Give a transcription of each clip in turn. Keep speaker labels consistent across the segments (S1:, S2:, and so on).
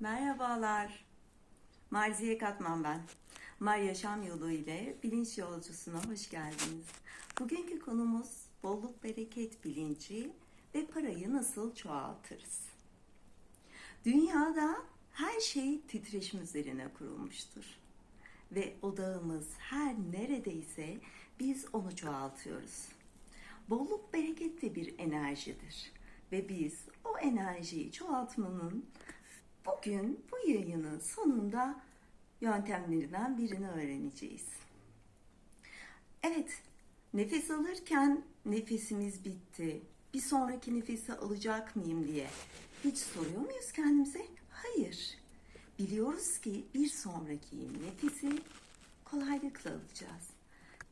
S1: Merhabalar. Marziye Katman ben. Mar Yaşam Yolu ile bilinç yolcusuna hoş geldiniz. Bugünkü konumuz bolluk bereket bilinci ve parayı nasıl çoğaltırız? Dünyada her şey titreşim üzerine kurulmuştur. Ve odağımız her neredeyse biz onu çoğaltıyoruz. Bolluk bereket de bir enerjidir. Ve biz o enerjiyi çoğaltmanın bugün bu yayının sonunda yöntemlerinden birini öğreneceğiz. Evet, nefes alırken nefesimiz bitti. Bir sonraki nefesi alacak mıyım diye hiç soruyor muyuz kendimize? Hayır. Biliyoruz ki bir sonraki nefesi kolaylıkla alacağız.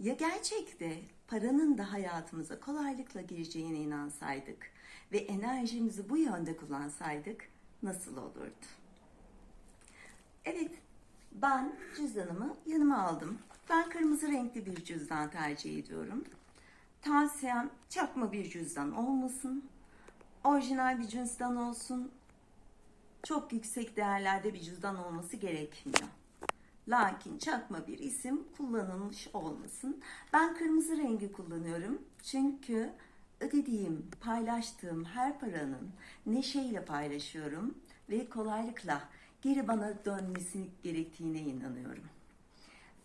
S1: Ya gerçekte paranın da hayatımıza kolaylıkla gireceğine inansaydık ve enerjimizi bu yönde kullansaydık nasıl olurdu? Evet, ben cüzdanımı yanıma aldım. Ben kırmızı renkli bir cüzdan tercih ediyorum. Tavsiyem çakma bir cüzdan olmasın. Orijinal bir cüzdan olsun. Çok yüksek değerlerde bir cüzdan olması gerekmiyor. Lakin çakma bir isim kullanılmış olmasın. Ben kırmızı rengi kullanıyorum. Çünkü ödediğim, paylaştığım her paranın neşeyle paylaşıyorum ve kolaylıkla geri bana dönmesi gerektiğine inanıyorum.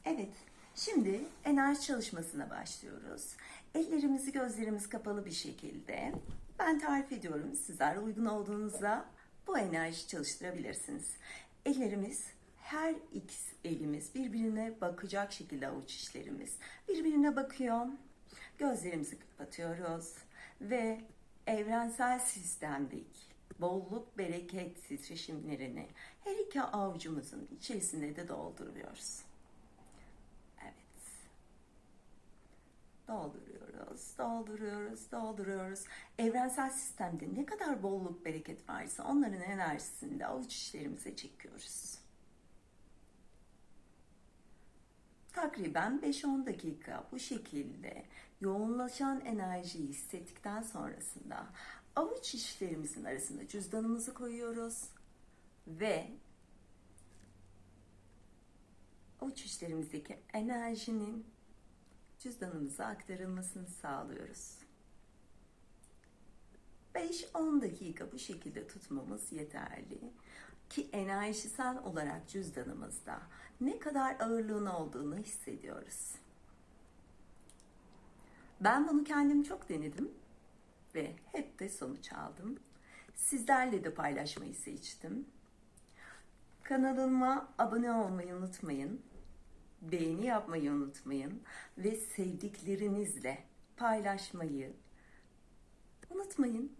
S1: Evet, şimdi enerji çalışmasına başlıyoruz. Ellerimizi gözlerimiz kapalı bir şekilde ben tarif ediyorum. Sizler uygun olduğunuzda bu enerji çalıştırabilirsiniz. Ellerimiz her iki elimiz birbirine bakacak şekilde avuç içlerimiz birbirine bakıyor. Gözlerimizi kapatıyoruz ve evrensel sistemdeki bolluk bereket titreşimlerini her iki avucumuzun içerisinde de dolduruyoruz. Evet. Dolduruyoruz, dolduruyoruz, dolduruyoruz. Evrensel sistemde ne kadar bolluk bereket varsa onların enerjisini de avuç içlerimize çekiyoruz. Takriben 5-10 dakika bu şekilde yoğunlaşan enerjiyi hissettikten sonrasında avuç içlerimizin arasında cüzdanımızı koyuyoruz ve avuç içlerimizdeki enerjinin cüzdanımıza aktarılmasını sağlıyoruz. 5-10 dakika bu şekilde tutmamız yeterli ki enerjisel olarak cüzdanımızda ne kadar ağırlığın olduğunu hissediyoruz. Ben bunu kendim çok denedim ve hep de sonuç aldım. Sizlerle de paylaşmayı seçtim. Kanalıma abone olmayı unutmayın. Beğeni yapmayı unutmayın ve sevdiklerinizle paylaşmayı unutmayın.